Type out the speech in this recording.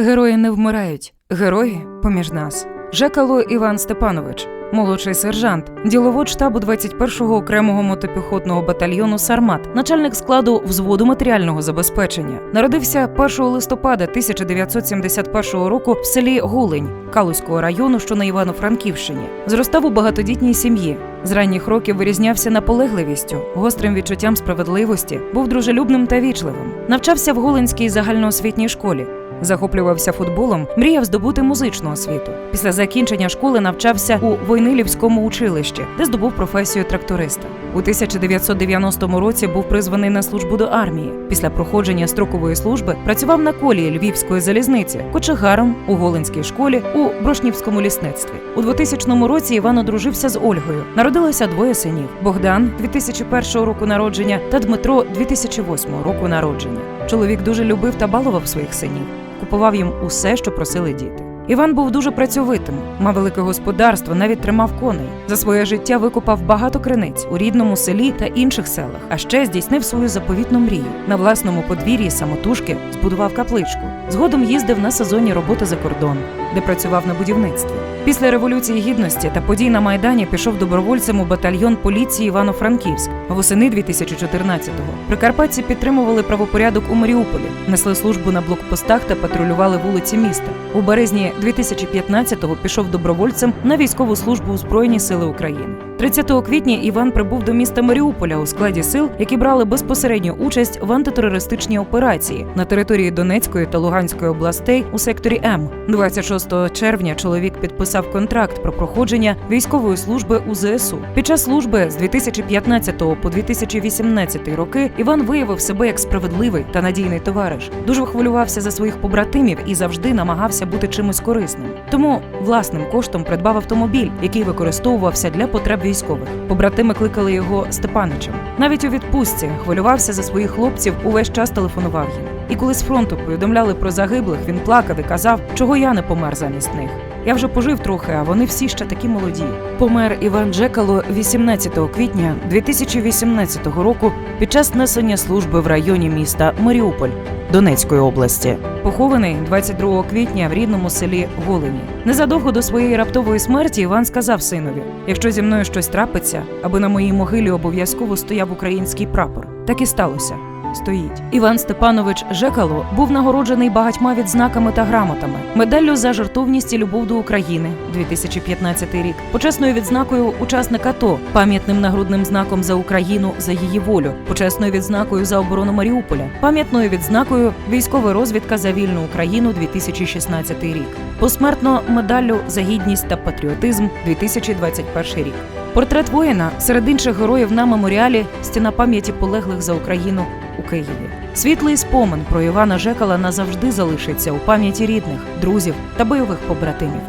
Герої не вмирають, герої поміж нас. Жекало Іван Степанович, молодший сержант, діловод штабу 21-го окремого мотопіхотного батальйону Сармат, начальник складу взводу матеріального забезпечення. Народився 1 листопада 1971 року в селі Гулень Калузького району, що на Івано-Франківщині. Зростав у багатодітній сім'ї. З ранніх років вирізнявся наполегливістю, гострим відчуттям справедливості, був дружелюбним та вічливим. Навчався в Гулинській загальноосвітній школі. Захоплювався футболом, мріяв здобути музичну освіту. Після закінчення школи навчався у Войнилівському училищі, де здобув професію тракториста. У 1990 році був призваний на службу до армії. Після проходження строкової служби працював на колії Львівської залізниці, кочегаром у Голинській школі у Брошнівському лісництві. У 2000 році Іван одружився з Ольгою. Народилося двоє синів: Богдан 2001 року народження та Дмитро 2008 року народження. Чоловік дуже любив та балував своїх синів, купував їм усе, що просили діти. Іван був дуже працьовитим, мав велике господарство, навіть тримав коней. За своє життя викопав багато криниць у рідному селі та інших селах, а ще здійснив свою заповітну мрію. На власному подвір'ї самотужки збудував капличку. Згодом їздив на сезонні роботи за кордон, де працював на будівництві. Після революції гідності та подій на майдані пішов добровольцем у батальйон поліції Івано-Франківськ. Восени 2014-го прикарпатці підтримували правопорядок у Маріуполі, несли службу на блокпостах та патрулювали вулиці міста. У березні 2015-го пішов добровольцем на військову службу у Збройні Сили України. 30 квітня Іван прибув до міста Маріуполя у складі сил, які брали безпосередню участь в антитерористичній операції на території Донецької та Луганської областей у секторі М. 26 червня чоловік підписав контракт про проходження військової служби у ЗСУ. Під час служби з 2015 по 2018 роки Іван виявив себе як справедливий та надійний товариш. Дуже хвилювався за своїх побратимів і завжди намагався бути чимось корисним. Тому власним коштом придбав автомобіль, який використовувався для потреб військових. Побратими кликали його Степаничем. Навіть у відпустці хвилювався за своїх хлопців, увесь час телефонував їм. І коли з фронту повідомляли про загиблих, він плакав і казав, чого я не помер замість них. Я вже пожив трохи, а вони всі ще такі молоді. Помер Іван Джекало 18 квітня 2018 року під час несення служби в районі міста Маріуполь Донецької області. Похований 22 квітня в рідному селі Голені. Незадовго до своєї раптової смерті Іван сказав синові: якщо зі мною щось трапиться, аби на моїй могилі обов'язково стояв український прапор. Так і сталося. Стоїть. Іван Степанович Жекало був нагороджений багатьма відзнаками та грамотами, медаллю за жертовність і любов до України 2015 рік, почесною відзнакою учасника АТО, пам'ятним нагрудним знаком за Україну за її волю, почесною відзнакою за оборону Маріуполя, пам'ятною відзнакою військова розвідка за вільну Україну 2016 рік, посмертно медаллю за гідність та патріотизм 2021 рік. Портрет воїна серед інших героїв на меморіалі стіна пам'яті полеглих за Україну у Києві. Світлий спомин про Івана Жекала назавжди залишиться у пам'яті рідних, друзів та бойових побратимів.